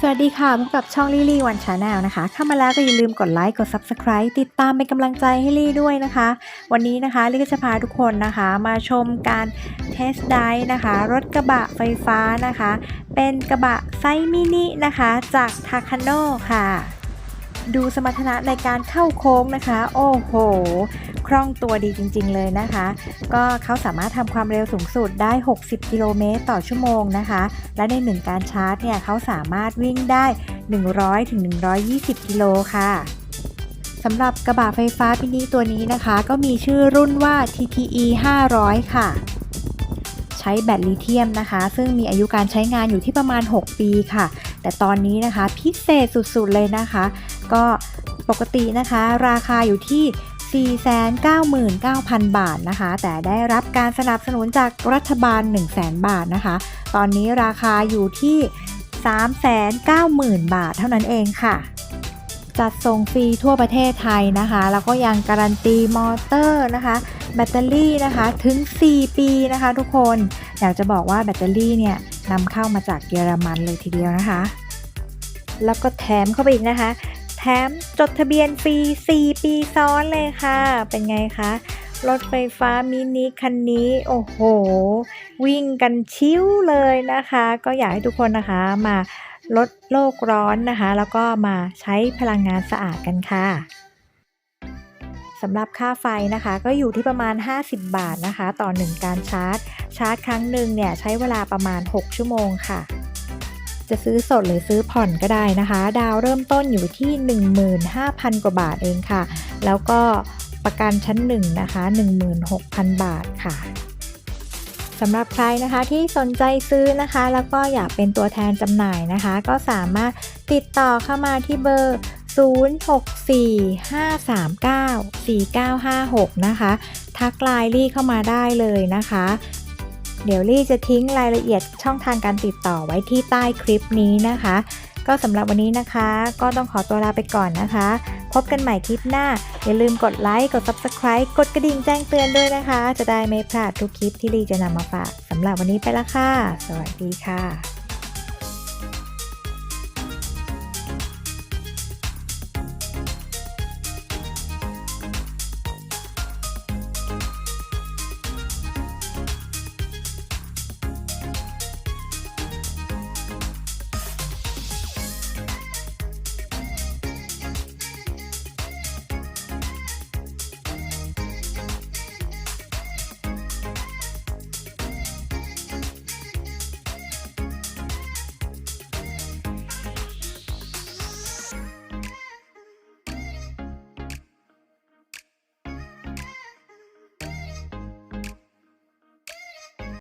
สวัสดีค่ะพบกับช่องลี่ลี่วันชาแนลนะคะ เข้ามาแล้วก็อย่าลืมกดไลค์กด Subscribe ติดตามเป็นกำลังใจให้ลี่ด้วยนะคะ วันนี้นะคะลี่ก็จะพาทุกคนนะคะ มาชมการเทสไดนะคะ รถกระบะไฟฟ้านะคะ เป็นกระบะไซส์มินินะคะ จากทาคาโน่ค่ะ ดูสมรรถนะในการเข้าโค้งนะคะ โอ้โห คล่องตัวดีจริงๆเลยนะคะ ก็เขาสามารถทำความเร็วสูงสุดได้ 60 กิโลเมตรต่อชั่วโมงนะคะ และในหนึ่งการชาร์จเนี่ยเขาสามารถวิ่งได้ 100ถึง120 กิโลค่ะสำหรับกระบะไฟฟ้ามินิตัวนี้นะคะ ก็มีชื่อรุ่นว่า TTE 500 ค่ะ ใช้แบตลิเธียมนะคะ ซึ่งมีอายุการใช้งานอยู่ที่ประมาณ 6 ปีค่ะ แต่ตอนนี้นะคะพิเศษสุดๆเลยนะคะ ก็ปกตินะคะ ราคาอยู่ที่499,000 บาทนะคะ แต่ได้รับการสนับสนุนจากรัฐบาล 100,000 บาทนะคะ ตอนนี้ราคาอยู่ที่ 390,000 บาทเท่านั้นเองค่ะ จัดส่งฟรีทั่วประเทศไทยนะคะ แล้วก็ยังการันตีมอเตอร์นะคะ แบตเตอรี่นะคะถึง 4 ปีนะคะทุกคน อยากจะบอกว่าแบตเตอรี่เนี่ยนำเข้ามาจากเยอรมันเลยทีเดียวนะคะ แล้วก็แถมเข้าไปอีกนะคะ แถมจดทะเบียนฟรี 4 ปีซ้อนเลยค่ะ เป็นไงคะรถไฟฟ้ามินิคันนี้ โอ้โห วิ่งกันชิวเลยนะคะ ก็อยากให้ทุกคนนะคะมาลดโลกร้อนนะคะ แล้วก็มาใช้พลังงานสะอาดกันค่ะ สำหรับค่าไฟนะคะ ก็อยู่ที่ประมาณ 50 บาทนะคะ ต่อ 1 การชาร์จ ชาร์จครั้งหนึ่งเนี่ยใช้เวลาประมาณ 6 ชั่วโมงค่ะ จะซื้อสดหรือซื้อผ่อนก็ได้นะคะ ดาวเริ่มต้นอยู่ที่ 15,000 กว่าบาทเองค่ะ แล้วก็ประกันชั้นหนึ่งนะคะ 16,000 บาทค่ะสำหรับใครนะคะที่สนใจซื้อนะคะ แล้วก็อยากเป็นตัวแทนจำหน่ายนะคะ ก็สามารถติดต่อเข้ามาที่เบอร์ 0645394956 นะคะ ทักไลน์ลี่เข้ามาได้เลยนะคะ เดี๋ยวลี่จะทิ้งรายละเอียดช่องทางการติดต่อไว้ที่ใต้คลิปนี้นะคะ ก็สำหรับวันนี้นะคะ ก็ต้องขอตัวลาไปก่อนนะคะ พบกันใหม่คลิปหน้า อย่าลืมกดไลค์ กด Subscribe กดกระดิ่งแจ้งเตือนด้วยนะคะ จะได้ไม่พลาดทุกคลิปที่ลี่จะนำมาฝากสำหรับวันนี้ไปละค่ะ สวัสดีค่ะ